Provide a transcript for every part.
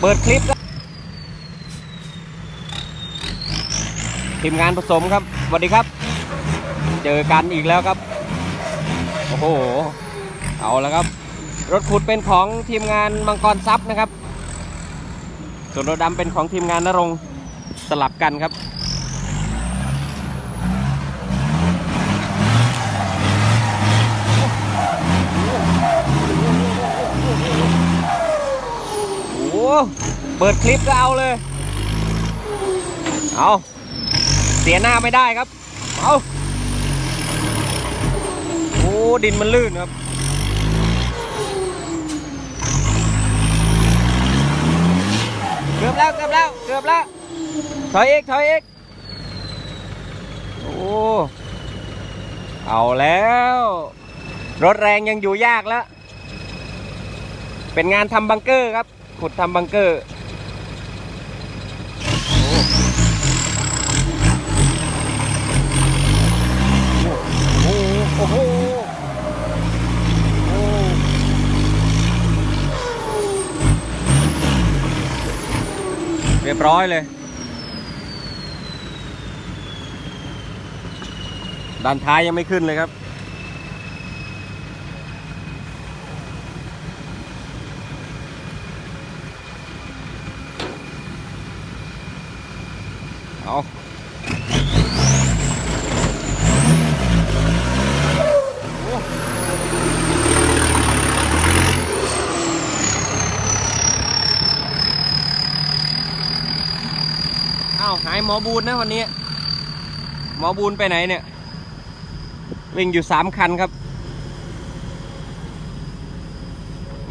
เปิดคลิปทีมงานผสมครับสวัสดีครับ เจอกันอีกแล้วครับ โอ้โห เอาแล้วครับ รถขุดเป็นของทีมงานมังกรซับนะครับ ส่วนรถดำเป็นของทีมงานนรงสลับกันครับ โอ้โห เปิดคลิปก็เอาเลย เอาเสียหน้าไม่ได้ครับ เอาโอ้ดินมันลื่นครับเกือบแล้วเกือบแล้วเกือบแล้วถอยอีกถอยอีกโอ้เอาแล้ว รถแรงยังอยู่ยากแล้ว เป็นงานทำบังเกอร์ครับ ขุดทำบังเกอร์โอ้โหโอ้โหโอ้เรียบร้อยเลย ด้านท้ายยังไม่ขึ้นเลยครับ เอาเอาหายหมอบูนนะวันนี้ หมอบูนไปไหนเนี่ย วิ่งอยู่สามคันครับ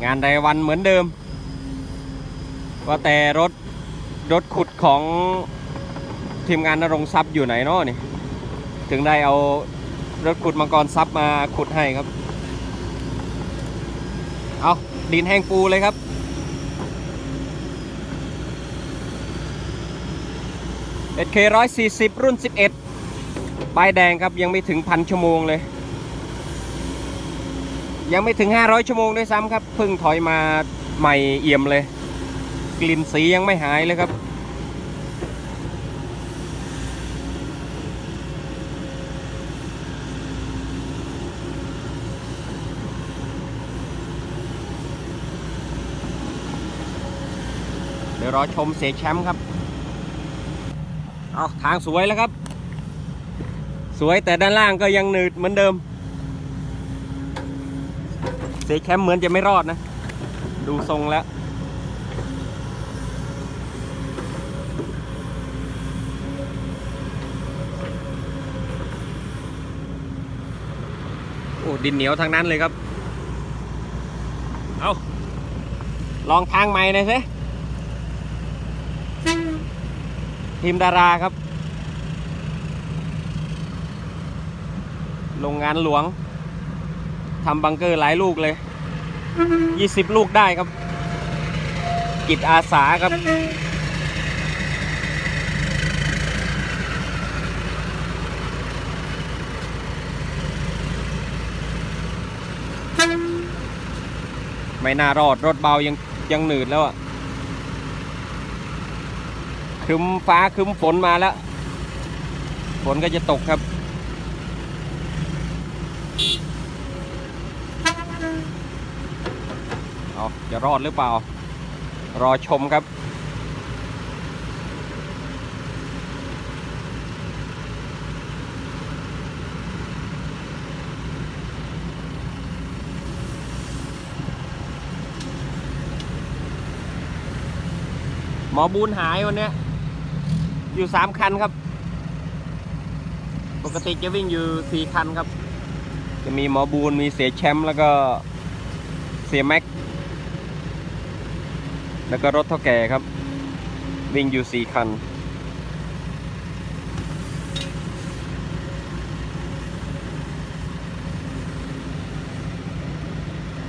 งานรายวันเหมือนเดิม ว่าแต่รถรถขุดของ ทีมงานนรงทรัพย์อยู่ไหนเนาะนี่ ถึงได้เอารถขุดมังกรทรัพย์มาขุดให้ครับ เอาดินแห้งปูเลยครับเอเคร้อยสี่สิบรุ่น 11ป้ายแดงครับยังไม่ถึงพันชั่วโมงเลย ยังไม่ถึง 500 ชั่วโมงด้วยซ้ำครับเพิ่งถอยมาใหม่เอี่ยมเลย กลิ่นสียังไม่หายเลยครับ ดี๋ยวรอชมเสียแชมป์ครับเอาทางสวยแล้วครับ สวยแต่ด้านล่างก็ยังหนืดเหมือนเดิม เสียแชมป์เหมือนจะไม่รอดนะ ดูทรงแล้วโอ้ดินเหนียวทางนั้นเลยครับ เอาลองทางใหม่หน่อยสิ ทีมดาราครับ โรงงานหลวงทำบังเกอร์หลายลูกเลย 20 ลูกได้ครับ กิจอาสาครับ ไม่น่ารอดรถเบายังยังหนืดแล้วอะ ครึมฟ้าครึมฝนมาแล้ว ฝนก็จะตกครับ เอาจะรอดหรือเปล่า รอชมครับหมอบูนหายวันนี้ อยู่สามคันครับ ปกติจะวิ่งอยู่สี่คันครับ จะมีหมอบูนมีเสียแชมป์แล้วก็เสียแม็ก แล้วก็รถเท่าแก่ครับ วิ่งอยู่สี่คัน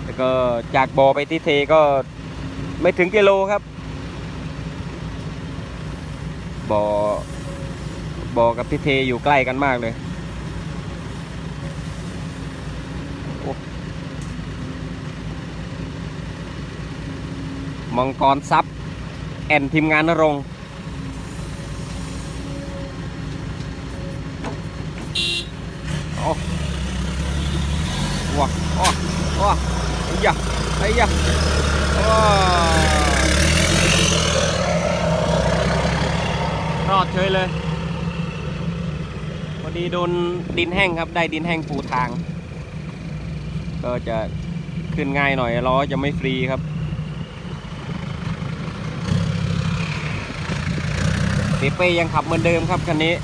แล้วก็จากบ่อไปที่เทก็ไม่ถึงกิโลครับ บ่อบ่อกับที่เทอยู่ใกล้กันมากเลยโอ้หมังกรซับแอนทีมงานนรงโอ้ว้าว้าว้าไอ้ยะไอ้ยะว้า รอดเฉยเลยพอดีโดนดินแห้งครับ ได้ดินแห้งปูทาง ก็จะขึ้นง่ายหน่อยล้อจะไม่ฟรีครับ เปเป้ยังขับเหมือนเดิมครับคันนี้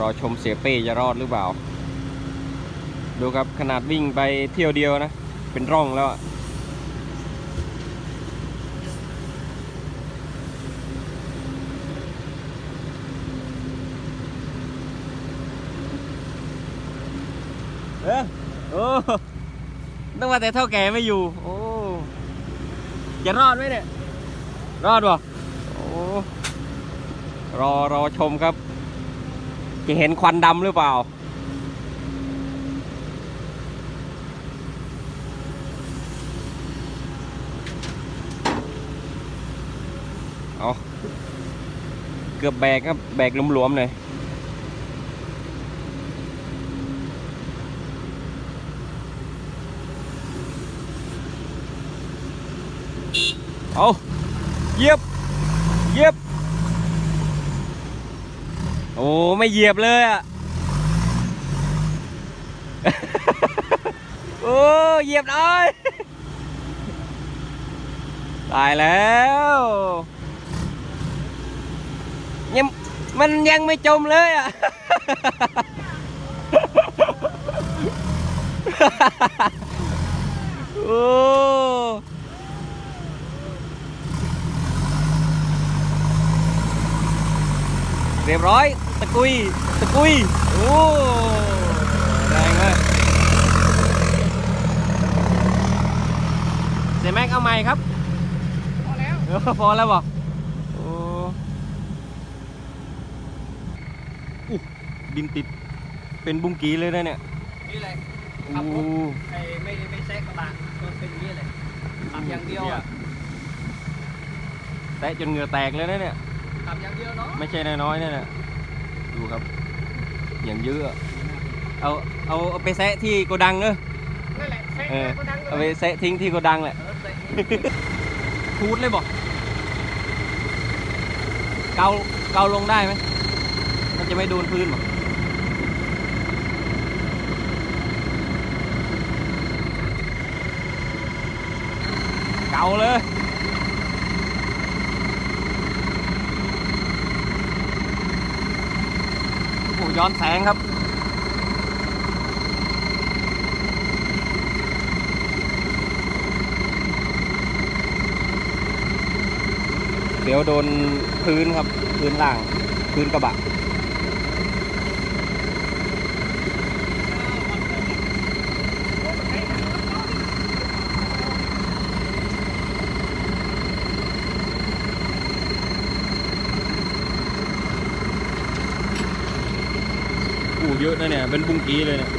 รอชมเสียเป้จะรอดหรือเปล่า ดูครับขนาดวิ่งไปเที่ยวเดียวนะ เป็นร่องแล้วอะเออโอ้ต้องว่าแต่เท่าแก่ไม่อยู่ โอ้จะรอดไหมเนี่ย รอดบ่โอ้รอรอชมครับ จะเห็นควันดำหรือเปล่า เอาเกือบแบกครับ แบกหลวมๆเลยเอาเยียบเยียบ อ้ไม่เหยียบเลยอะ โอ้เหยียบหน่อยตายแล้วยังมันยังไม่จมเลยอะ โอ้เรียบร้อย ตะกุย ตะกุย โอ้แรงเลยเซแม็กเอาใหม่ครับ พอแล้ว เออพอแล้วบอกโอ้อุ๊ยดินติด เป็นบุ้งกีเลยนะเนี่ย นี่เลยโอ้ขับรถไอ้ไม่ไม่แซกกระบะมันเป็นอย่างนี้เลยขับอย่างเดียวอะแตะจนเหงื่อแตกเลยนะเนี่ยขับอย่างเดียวเนาะ ไม่ใช่น้อยๆนะเนี่ย ดูครับ อย่างเยอะอะ เอาเอาเอาไปแซะที่โกดังเนอะนั่นแหละแซกเออก็ดังเอาไปแซะทิ้งที่โกดังแหละเออแซกทูดเลยบอกเกาเกาลงได้ไหม มันจะไม่โดนพื้นหรอเกาเลย โอ้โห ย้อนแสงครับ เดี๋ยวโดนพื้นครับ พื้นล่าง พื้นกระบะ เยอะนะเนี่ย เป็นบุ้งกีเลยเนี่ย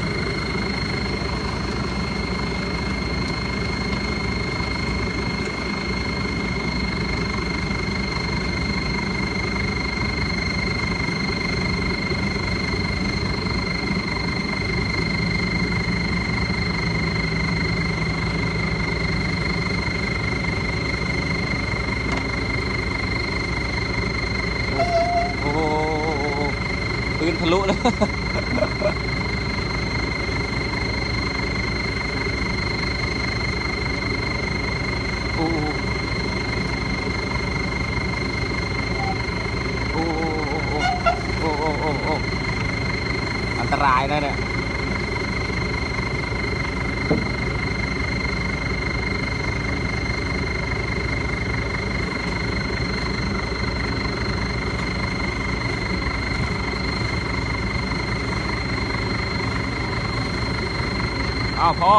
โอ้โห ปืนทะลุแล้ว โอ้โหโอ้โหโอ้โหโอ้โหโอ้โหอันตรายนะเนี่ย อ้าวพอ